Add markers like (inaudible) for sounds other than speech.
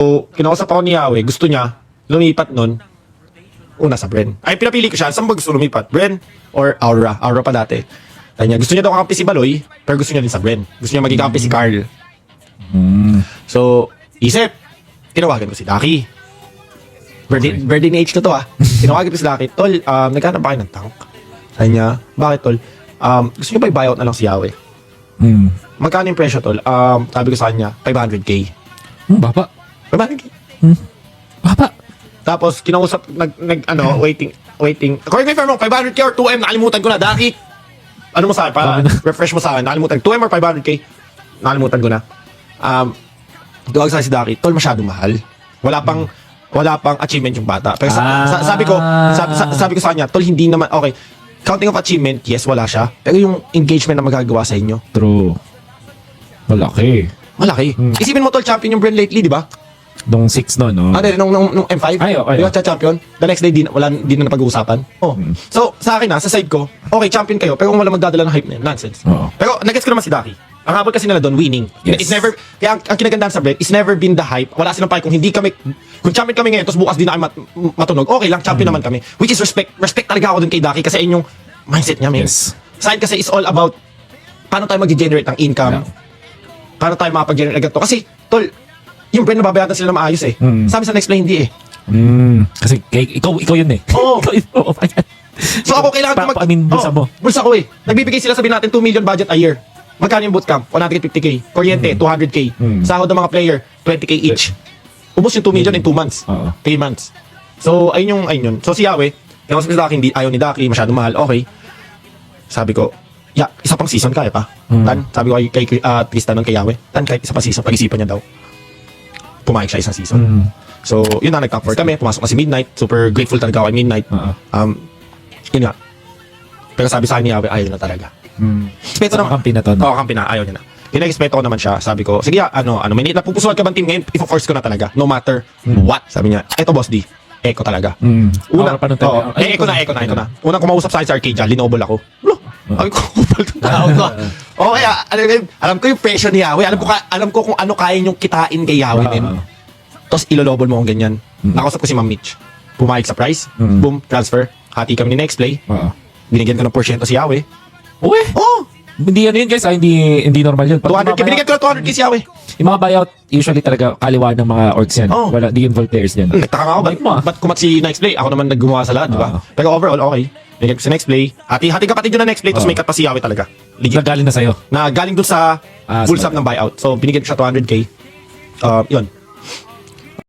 So, kinausap ako ni Yahweh, gusto niya, lumipat nun, una sa Bren. Ay, pinapili ko siya, saan ba gusto lumipat? Bren or Aura? Aura pa dati. Kaya niya, gusto niya daw kakampi si Baloy, pero gusto niya din sa Bren. Gusto niya maging kakampi si Carl. So, isip, tinawagan ko si Daki. Birthday, birthday ni H na to ah. Tinawagan ko si Daki, Tol, um, nagkano ba kayo ng tank? Sabi niya, bakit Tol? Um, gusto niyo ba i-buyout na lang si Yahweh? Hmm. Magkano yung presyo Tol? Um, sabi ko sa kanya, 500k. Hmm, baba. 500k. Baba. Tapos, kinausap, nag, nag ano, waiting, waiting. Correct me if I'm wrong, 500k or 2M, nakalimutan ko na. Daki, ano mo sa akin, para refresh mo sa akin, nakalimutan. 2M or 500k, nakalimutan ko na. Um, tuwag sa si Daki, tol, masyado mahal. Wala pang, wala pang achievement yung bata. Pero sa, sa- sabi ko, sabi, sa- sabi ko sa kanya, tol, hindi naman, okay, counting of achievement, yes, wala siya. Pero yung engagement na magagawa sa inyo, True. Malaki. malaki. Isipin mo, tol, champion yung brand lately, di ba? Nung 6 no, no? Ano, nung, nung, nung M5? Ay, okay. Di ba, siya champion? The next day, di, na- wala, di na napag-uusapan. Oh. So, sa akin na, sa side ko, okay, champion kayo, pero kung wala magdadala ng hype na yun, nonsense. Oo. Pero, nag-gets ko naman si Daki. Ang habol kasi nila doon, winning. Yes. It's never, kaya ang, ang kinagandaan sa Brett, it's never been the hype. Wala silang pake kung hindi kami, kung champion kami ngayon, tapos bukas di na kami mat, matunog, okay lang, champion naman kami. Which is respect, respect talaga ako dun kay Daki kasi yun yung mindset niya, man. Yes. Sa akin kasi is all about, paano tayo mag-generate ng income, Yeah. paano tayo makapag-generate ng ganito. Kasi, tol, yung brand nababayatan sila na maayos eh. Mm. Sabi sa next play, hindi eh. Hmm. Kasi kay, ikaw, ikaw yun eh. Oo. (laughs) ikaw ayan. So ako kailangan ko pa- I mean, bulsa mo. Bulsa ko eh. Nagbibigay sila sabihin natin 2 million budget a year. Magkano yung bootcamp? 150k. Kuryente, 200k. Mm. Sahod ng mga player, 20k each. Ubus yung 2 million in 2 months. Oo. 3 months. So, ayun yung, ayun yun. So, si Yahweh, kaya si Daki, hindi, ayaw ni Daki, masyado mahal, okay. Sabi ko, ya, isa pang season kaya pa. Mm. Tan, sabi ko kay, kay uh, Tristan nun kay Yahweh, Tan, kahit isa pang season, pag-isipan niya daw. Pumayag siya isang season. Hmm. So, yun na, nag-top 4 kami, pumasok na si Midnight, super grateful talaga ako kay Midnight. Oo. Um, yun nga. Pero sabi sa akin ni Yahweh, ayaw na talaga. Hmm. Respeto Sa naman. kampi na to? Oo, kampi na, ayaw niya na. Pinag-respeto ko naman siya. Sabi ko, sige, ano, ano, may napupusuan ka bang team ngayon? Ifo-force ko na talaga. No matter what. Sabi niya, eto boss D. Eko talaga. Hmm. Una. Ay, eh, eko na, eko na, eko na. Unang kumausap sa akin sa Arcadia, linobol ako. Ay ko, kupal tong tao ko. Oo, kaya, alam, ko yung- alam ko yung pressure ni Yahweh. Alam ko, ka- alam ko kung ano kaya niyong kitain kay Yahweh, Oo. men. Tapos ilolobol mo akong ganyan. Nakausap ko si Ma'am Mitch. Pumayag sa price. Mm. Boom, transfer. Hati kami ni next play. Oo. Binigyan ko ng porsyento si Yahweh. Uwe! Oh, Hindi ano yun guys, ah, hindi hindi normal yun. Pag 200k. mga Binigyan ko ng 200k si Yahweh. Yung mga buyout, usually talaga kaliwa ng mga orgs yan. Oo. Wala, di involved players yan. Hmm, Nagtaka nga ako, ba't, Bait mo, ah. ba't kumat si next play? Ako naman naggumawa sa lahat, di ba? Pero overall, okay. Binigyan ko si next play. Hati, hati kapatid yun na next play, tapos Oo. may cut pa si Yahweh talaga. Legit. Nagaling na sa'yo. Na galing dun sa Ah, full sa- sum ng buyout. So, binigyan ko siya 200k. Uh, yun.